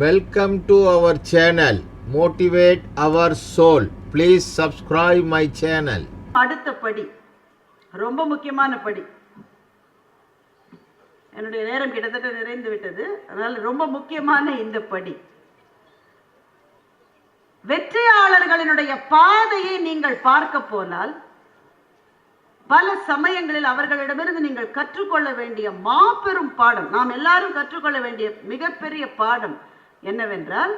Welcome to our channel motivate our soul please subscribe my channel அடுத்த படி. ரொம்ப முக்கியமான படி. என்னுடைய நேரம் கிட்டத்தட்ட நிறைந்து விட்டது. அதனால் ரொம்ப முக்கியமான இந்த படி. வெற்றியாளர்களினுடைய பாதையை நீங்கள் பார்க்க போனால் பல சமயங்களில் அவர்களிடமிருந்து நீங்கள் கற்றுக்கொள்ள வேண்டிய மாபெரும் பாடம் நாம் எல்லாரும் கற்றுக்கொள்ள வேண்டிய மிகப்பெரிய பாடம் என்னவென்றால்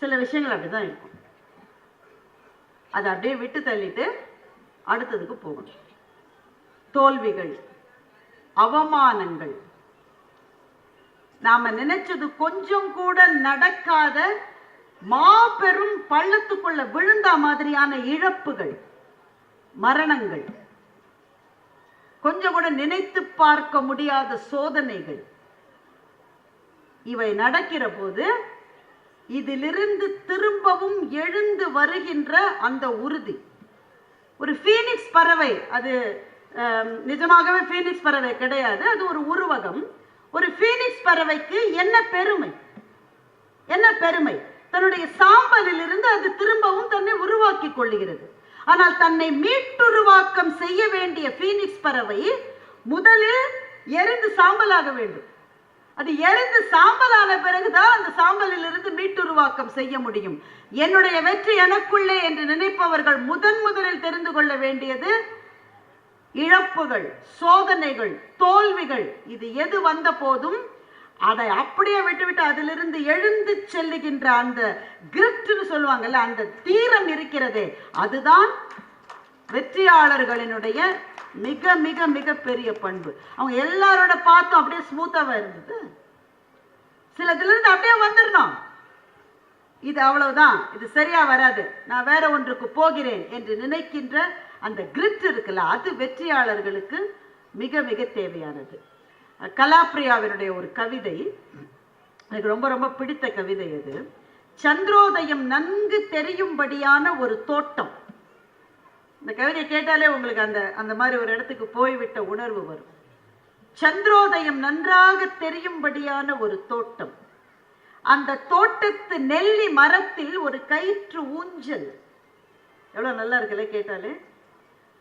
சில விஷயங்கள் அப்படிதான் இருக்கும். அதை அப்படியே விட்டு தள்ளிட்டு அடுத்ததுக்கு போகணும். தோல்விகள் அவமானங்கள். நாம நினைச்சது கொஞ்சம் கூட நடக்காத மாபெரும் பள்ளத்துக்குள்ள விழுந்த மாதிரியான இழப்புகள் மரணங்கள். கொஞ்சம் கூட நினைத்து பார்க்க முடியாத சோதனைகள். இவை நடக்கிற போது இதிலிருந்து திரும்பவும் எழுந்து வருகின்ற அந்த உறுதி. ஒரு ஃபீனிக்ஸ் பறவை அது நிஜமாகவே ஃபீனிக்ஸ் பறவை கிடையாது. அது ஒரு உருவகம். ஒரு ஃபீனிக்ஸ் பறவைக்கு என்ன பெருமை? என்ன பெருமை? தன்னுடைய சாம்பலில் இருந்து அது திரும்பவும் தன்னை உருவாக்கி கொள்ளுகிறது. ஆனால் தன்னை மீட்டுருவாக்கம் செய்ய வேண்டிய ஃபீனிக்ஸ் பறவை முதலில் எரிந்து சாம்பலாக வேண்டும். அது எரிந்து சாம்பலான பிறகுதான் அந்த சாம்பலில் இருந்து மீட்டுருவாக்கம் செய்ய முடியும். என்னுடைய வெற்றி எனக்குள்ளே என்று நினைப்பவர்கள் முதன் முதலில் தெரிந்து கொள்ள வேண்டியது இழப்புகள் சோதனைகள் தோல்விகள். இது எது வந்த போதும் அதை அப்படியே விட்டுவிட்டு அதிலிருந்து எழுந்து செல்லுகின்ற அந்த கிரிப்ட்னு சொல்லுவாங்கல்ல அந்த தீரம் இருக்கிறதே அதுதான் வெற்றியாளர்களினுடைய மிக மிக மிக பெரிய பண்பு. அவங்க எல்லாரோட பார்த்தும் அப்படியே ஸ்மூத்தாக இருந்தது. சிலதுல இருந்து அப்படியே வந்துடணும். இது அவ்வளவுதான். இது சரியா வராது. நான் வேற ஒன்றுக்கு போகிறேன் என்று நினைக்கின்ற அந்த கிரிட் இருக்குல்ல அது வெற்றியாளர்களுக்கு மிக மிக தேவையானது. கலாப்ரியாவினுடைய ஒரு கவிதை எனக்கு ரொம்ப ரொம்ப பிடித்த கவிதை அது. சந்திரோதயம் நன்கு தெரியும்படியான ஒரு தோட்டம். இந்த கவிதை கேட்டாலே உங்களுக்கு அந்த அந்த மாதிரி ஒரு இடத்துக்கு போய்விட்ட உணர்வு வரும். சந்திரோதயம் நன்றாக தெரியும்படியான ஒரு தோட்டம். அந்த தோட்டத்து நெல்லி மரத்தில் ஒரு கயிற்று ஊஞ்சல். எவ்வளவு நல்லா இருக்குல்ல கேட்டாலே?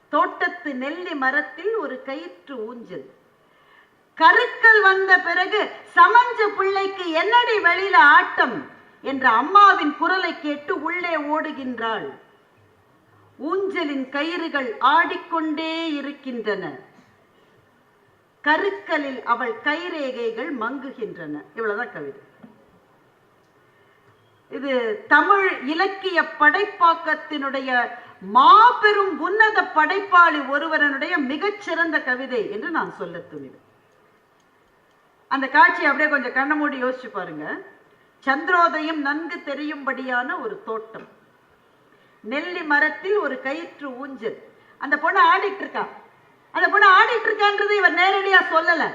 தோட்டத்து நெல்லி மரத்தில் ஒரு கயிற்று ஊஞ்சல். கருக்கள் வந்த பிறகு சமஞ்ச பிள்ளைக்கு என்னடி வெளியில ஆட்டம்? என்ற அம்மாவின் குரலை கேட்டு உள்ளே ஓடுகின்றாள். ஊஞ்சலின் கயிறுகள் ஆடிக்கொண்டே இருக்கின்றன. கருக்களில் அவள் கைரேகைகள் மங்குகின்றன. இவ்வளவுதான் கவிதை. இது தமிழ் இலக்கிய படைப்பாக்கத்தினுடைய மாபெரும் உன்னத படைப்பாளி ஒருவரனுடைய மிகச்சிறந்த கவிதை என்று நான் சொல்ல துணிவேன். அந்த காட்சி அப்படியே கொஞ்சம் கண்ண மூடி யோசிச்சு பாருங்க. சந்திரோதயம் நன்கு தெரியும்படியான ஒரு தோட்டம். நெல்லி மரத்தில் ஒரு கயிற்று ஊஞ்சல். அந்த பொண்ணு ஆடிட்டு இருக்கா. அந்த பொண்ணு ஆடிட்டு இருக்கான்றது இவர் நேரடியா சொல்லல.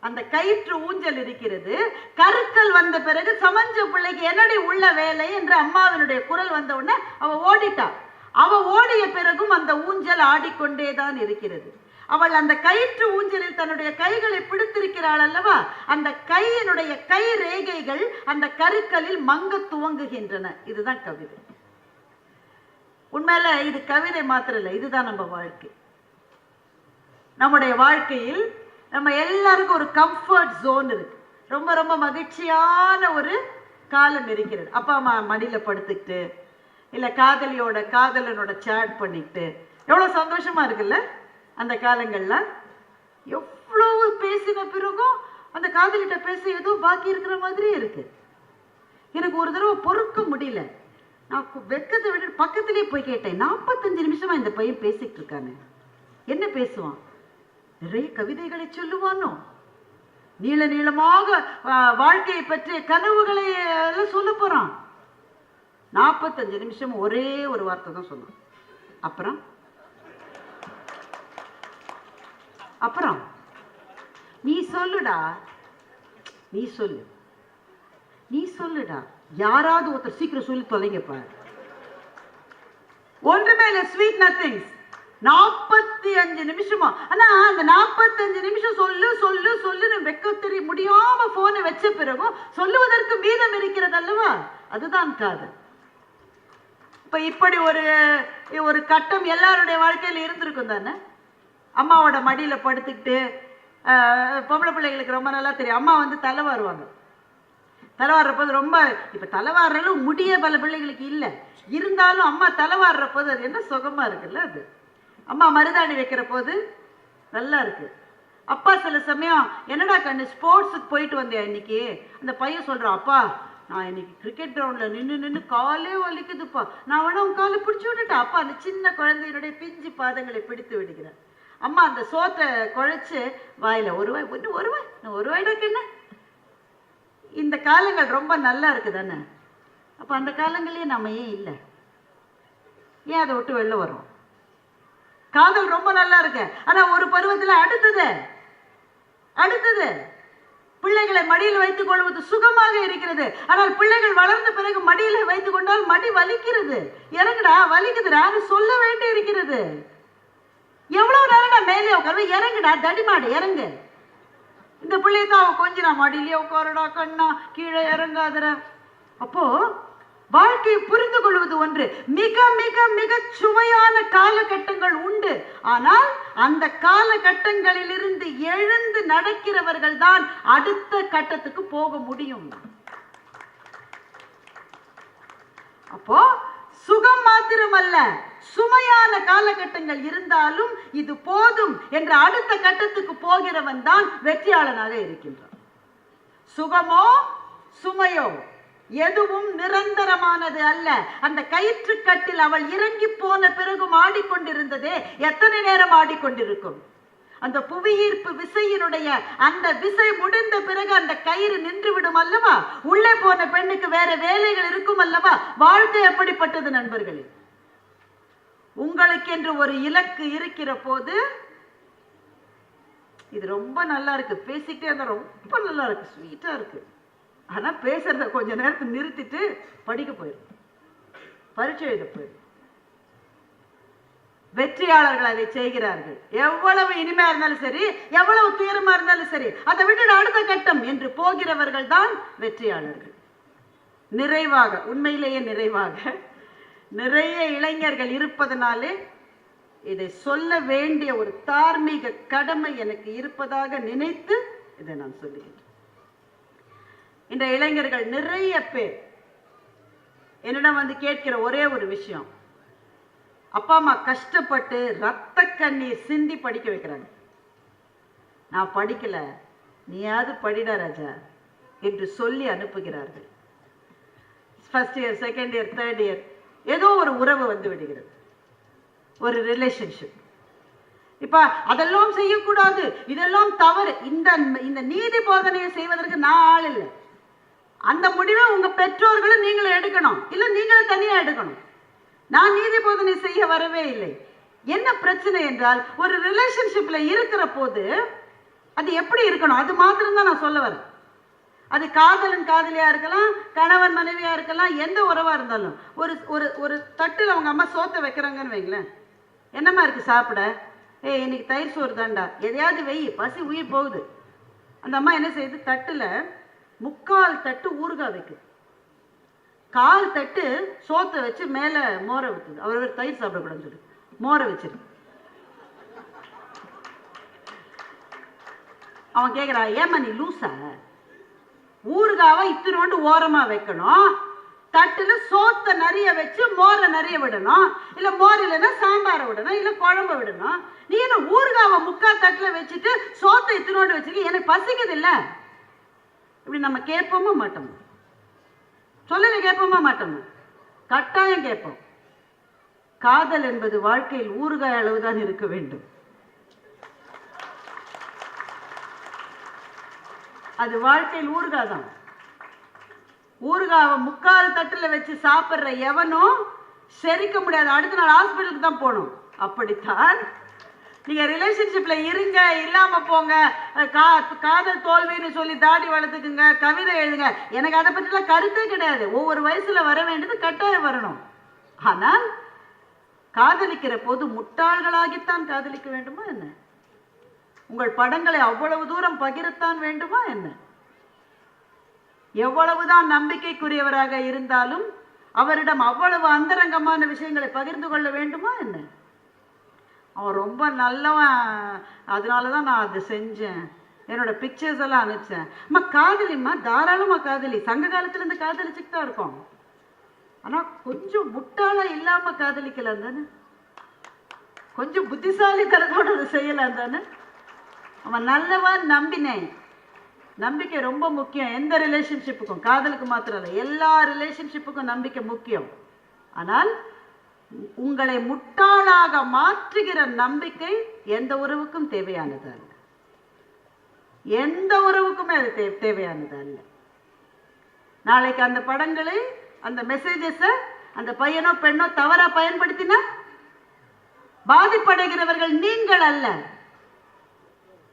அந்த கயிற்று ஊஞ்சல் இருக்கிறது. கருக்கள் வந்த பிறகு சமஞ்ச பிள்ளைக்கு என்னடி உள்ள வேலை என்று அம்மாவினுடைய குரல் வந்த உடனே அவ ஓடிட்டா. அவ ஓடிய பிறகும் அந்த ஊஞ்சல் ஆடிக்கொண்டே தான் இருக்கிறது. அவள் அந்த கயிற்று ஊஞ்சலில் தன்னுடைய கைகளை பிடித்திருக்கிறாள் அல்லவா? அந்த கையினுடைய கை ரேகைகள் அந்த கருக்களில் மங்க துவங்குகின்றன. இதுதான் கவிதை. உண்மையில இது கவிதை மாத்திரம் இல்லை இதுதான் நம்ம வாழ்க்கை. நம்முடைய வாழ்க்கையில் நம்ம எல்லாருக்கும் ஒரு கம்ஃபர்ட் ஜோன் இருக்கு. ரொம்ப ரொம்ப மகிழ்ச்சியான ஒரு காலம் இருக்கிறது. அப்பா அம்மா மடியில் படுத்துக்கிட்டு இல்லை காதலியோட காதலனோட சேட் பண்ணிக்கிட்டு எவ்வளோ சந்தோஷமா இருக்குல்ல? அந்த காலங்கள்லாம் எவ்வளோ பேசின பிறகும் அந்த காதலிட்ட பேச ஏதோ பாக்கி இருக்கிற மாதிரியே இருக்கு. எனக்கு ஒரு தடவை பொறுக்க முடியல. நான் வெக்கத்தை விட பக்கத்திலே போய் கேட்டேன். நாற்பத்தஞ்சு நிமிஷமா இந்த பையன் பேசிட்டு இருக்கானே. என்ன பேசுவான்? நிறைய கவிதைகளை சொல்லுவானோ? நீள நீளமாக வாழ்க்கையை பற்றிய கனவுகளை எல்லாம் சொல்ல போறான். நாற்பத்தஞ்சு நிமிஷம் ஒரே ஒரு வார்த்தை தான் சொன்னான். அப்புறம்? அப்புறம்? நீ சொல்லுடா. நீ சொல்லு. நீ சொல்லுடா. யாராவது ஒருத்தர் சீக்கிரம் சொல்லி தொலைங்கப்பா. ஒன்றுமே இல்லை ஸ்வீட் நத்திங்ஸ் நாற்பத்தி அஞ்சு நிமிஷமா. ஆனா அந்த நாற்பத்தஞ்சு நிமிஷம் சொல்லு சொல்லு சொல்லுன்னு வெக்க தெரிய முடியாம போனை வச்ச பிறகும் சொல்லுவதற்கு மீதம் இருக்கிறது அல்லவா? அதுதான் காதல். இப்ப இப்படி ஒரு ஒரு கட்டம் எல்லாருடைய வாழ்க்கையில இருந்திருக்கும் தானே? அம்மாவோட மடியில படுத்துக்கிட்டு பொம்பளை பிள்ளைகளுக்கு ரொம்ப நல்லா தெரியும். அம்மா வந்து தலை வருவாங்க. தலைவாடுறப்போது ரொம்ப இப்போ தலைவாடுறது முடிய பல பிள்ளைகளுக்கு இல்லை. இருந்தாலும் அம்மா தலைவாடுறப்போது அது என்ன சுகமாக இருக்குல்ல அது? அம்மா மருதாணி வைக்கிற போது நல்லா இருக்கு. அப்பா சில சமயம் என்னடா கண்ணு ஸ்போர்ட்ஸுக்கு போயிட்டு வந்தேன் இன்னைக்கு? அந்த பையன் சொல்கிறான் அப்பா நான் இன்னைக்கு கிரிக்கெட் கிரவுண்டில் நின்று நின்று காலே வலிக்குதுப்பா. நான் வேணா உன் காலை பிடிச்சி விட்டுட்டேன். அப்பா அந்த சின்ன குழந்தையினுடைய பிஞ்சு பாதங்களை பிடித்து விடுகிறேன் அம்மா அந்த சோத்தை குழைச்சி வாயில் ஒரு வாய் இன்னும் ஒரு வாய் இன்னும் ஒரு வாய்டாக்கு என்ன? இந்த காலங்கள் ரொம்ப நல்லா இருக்கு தானே அப்போ அந்த காலங்களே நம்ம ஏன் இல்லை? ஏன் அதை விட்டு வெளில வரும் காதல் ரொம்ப நல்லா இருக்கு. ஆனால் ஒரு பருவத்தில் அடுத்தது. அடுத்தது. பிள்ளைகளை மடியில் வைத்துக் கொள்வது சுகமாக இருக்கிறது. ஆனால் பிள்ளைகள் வளர்ந்த பிறகு மடியில் வைத்துக் கொண்டால் மடி வலிக்கிறது. இறங்குடா வலிக்குதுடா சொல்ல வேண்டி இருக்கிறது எவ்வளவு நேரம் மேலே உட்காரு இறங்குடா தடிமாடு இறங்கு. இந்த பிள்ளைய தான் அவன் கொஞ்சம் நான் மடியிலே கண்ணா கீழே இறங்காதடா. அப்போ வாழ்க்கையை புரிந்து கொள்வது ஒன்று. மிக மிக மிக சுவையான காலகட்டங்கள் உண்டு. ஆனால் அந்த காலகட்டங்களிலிருந்து எழுந்து நடக்கிறவர்கள் தான் அடுத்த கட்டத்துக்கு போக முடியும். அப்போ சுகம் மாத்திரமல்ல சுமையான காலகட்டங்கள் இருந்தாலும் இது போதும் என்ற அடுத்த கட்டத்துக்கு போகிறவன் தான் வெற்றியாளனாக இருக்கின்றான். சுகமோ சுமையோ எதுவும் நிரந்தரமானது அல்ல. அந்த கயிற்றுக்கட்டில் அவள் இறங்கி போன பிறகும் ஆடிக்கொண்டிருந்ததே எத்தனை நேரம் ஆடிக்கொண்டிருக்கும்? அந்த புவியீர்ப்பு விசையினுடைய அந்த விசை முடிந்த பிறகு அந்த கயிறு நின்று விடும் அல்லவா? உள்ளே போன பெண்ணுக்கு வேற வேலைகள் இருக்கும் அல்லவா? வாழ்க்கை எப்படிப்பட்டது நண்பர்களே? உங்களுக்கென்று ஒரு இலக்கு இருக்கிற போது இது ரொம்ப நல்லா இருக்கு. பேசிக்கிட்டே இருந்தா ரொம்ப நல்லா இருக்கு. ஸ்வீட்டா இருக்கு. ஆனா பேசுறத கொஞ்ச நேரத்துக்கு நிறுத்திட்டு படிக்க போயிடும் பரீட்சை எழுத போயிடும் வெற்றியாளர்கள் அதை செய்கிறார்கள். எவ்வளவு இனிமையா இருந்தாலும் சரி எவ்வளவு துயரமா இருந்தாலும் சரி அதை விட்டு அடுத்த கட்டம் என்று போகிறவர்கள் தான் வெற்றியாளர்கள். நிறைவாக உண்மையிலேயே நிறைவாக நிறைய இளைஞர்கள் இருப்பதனாலே இதை சொல்ல வேண்டிய ஒரு தார்மீக கடமை எனக்கு இருப்பதாக நினைத்து இதை நான் சொல்லுகிறேன். இந்த இளைஞர்கள் நிறைய பேர் என்னிடம் வந்து கேட்கிற ஒரே ஒரு விஷயம். அப்பா அம்மா கஷ்டப்பட்டு ரத்த கண்ணீர் சிந்தி படிக்க வைக்கிறாங்க. நான் படிக்கல. நீயாவது படிடா ராஜா என்று சொல்லி அனுப்புகிறார்கள். First year second year third year ஏதோ ஒரு உறவு வந்து விடுகிறது. ஒரு ரிலேஷன்ஷிப் இப்ப அதெல்லாம் செய்யக்கூடாது. இதெல்லாம் தவறு. இந்த இந்த நீதி போதனையை செய்வதற்கு நான் ஆள் இல்லை. அந்த முடிவை உங்க பெற்றோர்களும் நீங்களும் எடுக்கணும். இல்ல நீங்களும் தனியா எடுக்கணும். நான் நீதி போதனை செய்ய வரவே இல்லை. என்ன பிரச்சனை என்றால் ஒரு ரிலேஷன்ஷிப்பில் இருக்கிற போது அது எப்படி இருக்கணும்? அது மாத்திரம் தான் நான் சொல்ல வரேன். அது காதலன் காதலியாக இருக்கலாம் கணவன் மனைவியாக இருக்கலாம் எந்த உறவாக இருந்தாலும். ஒரு ஒரு ஒரு தட்டில் அவங்க அம்மா சோத்தை வைக்கிறாங்கன்னு வைங்களேன். என்னம்மா இருக்குது சாப்பிட? ஏய் இன்னைக்கு தயிர் சோறு தாண்டா எதையாவது வெய் பசி உயிர் போகுது. அந்த அம்மா என்ன செய்யுது? தட்டில் முக்கால் தட்டு ஊறுகாய் வைக்குது. கால் தட்டு சோத்தை வச்சு மேலே மோரை ஊற்றுது அவர் தயிர் சாப்பிடக்கூடாதுன்னு சொல்லி மோரை வச்சிருக்கு அவன் கேட்குறான் ஏமா நீ லூசா? ஊறுகாவை இத்தினோண்டு ஓரமாக வைக்கணும். தட்டில் சோத்தை நிறைய வச்சு மோரை நிறைய விடணும். இல்லை மோர் இல்லைன்னா சாம்பாரை விடணும் இல்லை குழம்பு விடணும். நீ என்ன ஊறுகாவை முக்கால் தட்டில் வச்சுட்டு சோத்தை இத்தினோண்டு வச்சுக்க எனக்கு பசிக்குது இல்லை? இப்படி நம்ம கேட்போமா மாட்டோம்? சொல்லலை கேட்போமா மாட்டோமா? கட்டாயம் கேட்போம். காதல் என்பது வாழ்க்கையில் ஊறுகாய் அளவுதான் இருக்க வேண்டும். அது வாழ்க்கையில் ஊறுகாய் தான். ஊறுகாவை முக்கால் தட்டுல வச்சு சாப்பிட்ற எவனும் செரிக்க முடியாது. அடுத்த நாள் ஹாஸ்பிட்டலுக்கு தான் போகணும். அப்படித்தான் நீங்கள் ரிலேஷன்ஷிப்பில் இருங்க இல்லாமல் போங்க. கா காதல் தோல்வின்னு சொல்லி தாடி வளர்த்துக்குங்க கவிதை எழுதுங்க. எனக்கு அதை பற்றிலாம் கருத்தே கிடையாது. ஒவ்வொரு வயசுல வர வேண்டியது கட்டாயம் வரணும். ஆனால் காதலிக்கிற போது முட்டாள்களாகித்தான் காதலிக்க வேண்டுமா என்ன? உங்கள் படங்களை அவ்வளவு தூரம் பகிரத்தான் வேண்டுமா என்ன? எவ்வளவுதான் நம்பிக்கைக்குரியவராக இருந்தாலும் அவரிடம் அவ்வளவு அந்தரங்கமான விஷயங்களை பகிர்ந்து கொள்ள வேண்டுமா என்ன? அவன் ரொம்ப நல்லவன். அதனால தான் நான் அதை செஞ்சேன். என்னோட பிக்சர்ஸ் எல்லாம் அனுப்பிச்சேன். அம்மா காதலிம்மா தாராளமாக காதலி. சங்க காலத்துலேருந்து காதலிச்சுட்டு தான் இருக்கோம். ஆனால் கொஞ்சம் முட்டாளாக இல்லாமல் காதலிக்கலாம் தானே கொஞ்சம் புத்திசாலித்தனத்தோடு அதை செய்யலாம் தானே அவன் நல்லவன் நம்பினேன். நம்பிக்கை ரொம்ப முக்கியம். எந்த ரிலேஷன்ஷிப்புக்கும் காதலுக்கு மாத்திரம் இல்லை. எல்லா ரிலேஷன்ஷிப்புக்கும் நம்பிக்கை முக்கியம். ஆனால் உங்களை முட்டாளாக மாற்றுகிற நம்பிக்கை எந்த உறவுக்கும் தேவையானது அல்ல. எந்த உறவுக்குமே அது தே தேவையானது அல்ல. நாளைக்கு அந்த படங்களை அந்த மெசேஜஸை அந்த பையனோ பெண்ணோ தவறா பயன்படுத்தினா பாதிப்படைகிறவர்கள் நீங்கள் அல்ல.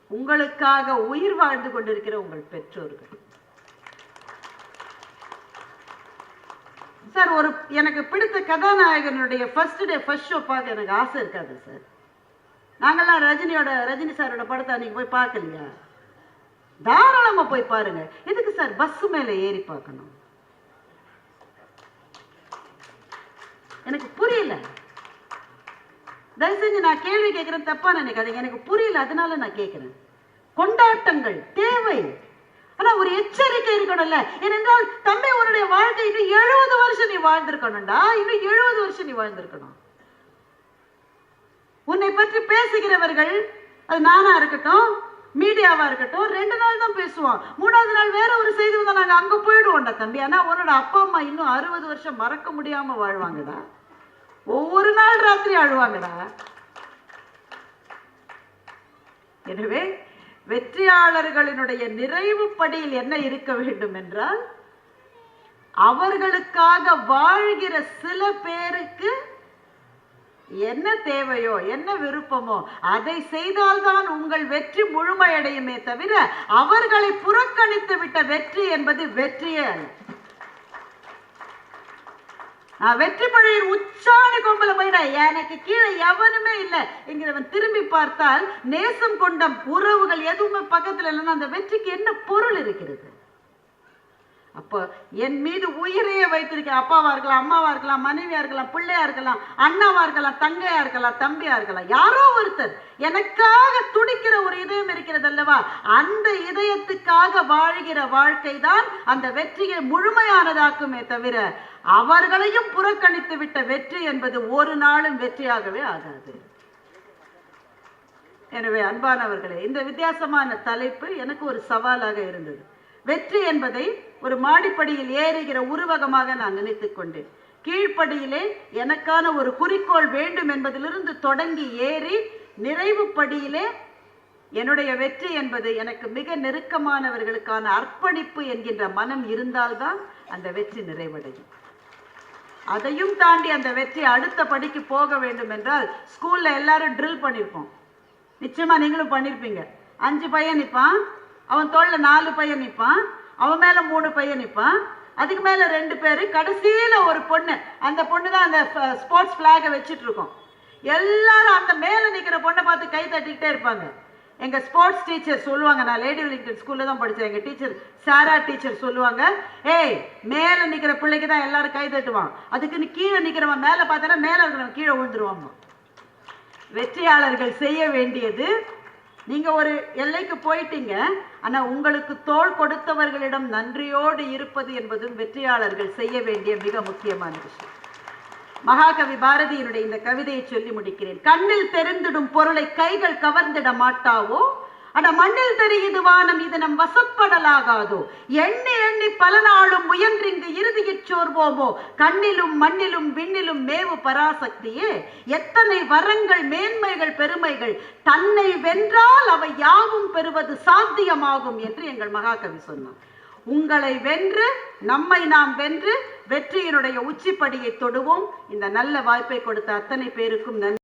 உங்களுக்காக உயிர் வாழ்ந்து கொண்டிருக்கிற உங்கள் பெற்றோர்கள். சார் ஒரு எனக்கு பிடித்த கதாநாயகனுடைய ஃபர்ஸ்ட் டே ஃபர்ஸ்ட் ஷோ பார்க்க எனக்கு ஆசை இருக்காது சார். நாங்கள்லாம் ரஜினியோட ரஜினி சாரோட படத்தை அன்னைக்கு போய் பார்க்கலையா? தாராளமா போய் பாருங்க. எதுக்கு சார் பஸ் மேல ஏறி பார்க்கணும்? எனக்கு புரியல. தயவு செஞ்சு நான் கேள்வி கேட்கிறேன் தப்பா நினைக்காதீங்க. எனக்கு புரியல அதனால நான் கேட்கிறேன். கொண்டாட்டங்கள் தேவை. ஆனா ஒரு எச்சரிக்கை இருக்கணும்ல ஏனென்றால் தம்பி உன்னுடைய வாழ்க்கை இன்னும் எழுபது வருஷம் நீ வாழ்ந்திருக்கணும்டா. இன்னும் எழுபது வருஷம் நீ வாழ்ந்திருக்கணும். உன்னை பற்றி பேசுகிறவர்கள் அது நானா இருக்கட்டும் மீடியாவா இருக்கட்டும் ரெண்டு நாள் தான் பேசுவோம். மூணாவது நாள் வேற ஒரு செய்தி வந்தா நாங்க அங்க போயிடுவோம்டா தம்பி. ஆனா உன்னோட அப்பா அம்மா இன்னும் அறுபது வருஷம் மறக்க முடியாம வாழ்வாங்கடா. ஒவ்வொரு நாள் ராத்திரி அழுவாங்கடா. எனவே வெற்றியாளர்களினுடைய நிறைவு படியில் என்ன இருக்க வேண்டும் என்றால் அவர்களுக்காக வாழ்கிற சில பேருக்கு என்ன தேவையோ என்ன விருப்பமோ அதை செய்தால்தான் உங்கள் வெற்றி முழுமையடையுமே தவிர அவர்களை புறக்கணித்து விட்ட வெற்றி என்பது வெற்றியே அல்ல. வெற்றி பழையின் உச்சாணி கொம்பல போயிட எனக்கு கீழே எவனுமே இல்லை என்கிறவன் திரும்பி பார்த்தால் நேசம் கொண்ட உறவுகள் எதுவுமே பக்கத்துல இல்லைன்னா அந்த வெற்றிக்கு என்ன பொருள் இருக்கிறது? அப்போ என் மீது உயிரையே வைத்திருக்க அப்பாவா இருக்கலாம் அம்மாவா இருக்கலாம் மனைவியா இருக்கலாம் பிள்ளையா இருக்கலாம் அண்ணாவா இருக்கலாம் தங்கையா இருக்கலாம் தம்பியா இருக்கலாம் யாரோ ஒருத்தர் எனக்காக துடிக்கிற ஒரு இதயம் இருக்கிறது அல்லவா? அந்த இதயத்துக்காக வாழ்கிற வாழ்க்கை தான் அந்த வெற்றியை முழுமையானதாக்குமே தவிர அவர்களையும் புறக்கணித்து விட்ட வெற்றி என்பது ஒரு நாளும் வெற்றியாகவே ஆகாது. எனவே அன்பானவர்களே இந்த வித்தியாசமான தலைப்பு எனக்கு ஒரு சவாலாக இருந்தது. வெற்றி என்பதை ஒரு மாடிப்படியில் ஏறுகிற உருவகமாக நான் நினைத்து கொண்டேன். கீழ்ப்படியிலே எனக்கான ஒரு குறிக்கோள் வேண்டும் என்பதிலிருந்து தொடங்கி ஏறி நிறைவு படியிலே என்னுடைய வெற்றி என்பது எனக்கு மிக நெருக்கமானவர்களுக்கான அர்ப்பணிப்பு என்கின்ற மனம் இருந்தால்தான் அந்த வெற்றி நிறைவடையும். அதையும் தாண்டி அந்த வெற்றி அடுத்த படிக்கு போக வேண்டும் என்றால் ஸ்கூலில் எல்லாரும் ட்ரில் பண்ணியிருப்போம் நிச்சயமாக நீங்களும் பண்ணியிருப்பீங்க அஞ்சு பையன் நிற்பான் அவன் தோளில் நாலு பையன் நிற்பான் அவன் மேலே மூணு பையன் நிற்பான் அதுக்கு மேலே ரெண்டு பேர் கடைசியில் ஒரு பொண்ணு. அந்த பொண்ணு தான் அந்த ஸ்போர்ட்ஸ் ஃபிளாகை வச்சுட்டு இருக்கோம். எல்லாரும் அந்த மேலே நிற்கிற பொண்ணை பார்த்து கை தட்டிக்கிட்டே இருப்பாங்க. எங்கள் ஸ்போர்ட்ஸ் டீச்சர் சொல்லுவாங்க. நான் லேடி வில்லிங்டன் ஸ்கூலில் தான் படித்தேன் எங்கள் டீச்சர் சாரா டீச்சர் சொல்லுவாங்க. ஏய் மேலே நிற்கிற பிள்ளைக்கு தான் எல்லாரும் கை தட்டுவான். அதுக்குன்னு கீழே நிற்கிறவன் மேலே பார்த்தோன்னா மேலே இருக்கிறவன் கீழே விழுந்துருவாங்க வெற்றியாளர்கள் செய்ய வேண்டியது. நீங்கள் ஒரு எல்லைக்கு போயிட்டீங்க. ஆனால் உங்களுக்கு தோள் கொடுத்தவர்களிடம் நன்றியோடு இருப்பது என்பதும் வெற்றியாளர்கள் செய்ய வேண்டிய மிக முக்கியமான விஷயம். மகாகவி பாரதியினுடைய இந்த கவிதையை சொல்லி முடிக்கிறேன். கண்ணில் தெரிந்திடும் பொருளை கைகள் கவர்ந்திட மாட்டாவோ? அட மண்ணில் தெரியுது வானம் இது நம் வசப்படலாகாதோ? எண்ணி எண்ணி பல நாளும் முயன்றிங்கு இறுதியிற் சோர்வோமோ? கண்ணிலும் மண்ணிலும் விண்ணிலும் மேவு பராசக்தியே? எத்தனை வரங்கள் மேன்மைகள் பெருமைகள்? தன்னை வென்றால் அவை யாவும் பெறுவது சாத்தியமாகும் என்று எங்கள் மகாகவி சொன்னார். உங்களை வென்று நம்மை நாம் வென்று வெற்றியினுடைய உச்சிப்படியை தொடுவோம். இந்த நல்ல வாய்ப்பை கொடுத்த அத்தனை பேருக்கும் நன்றி.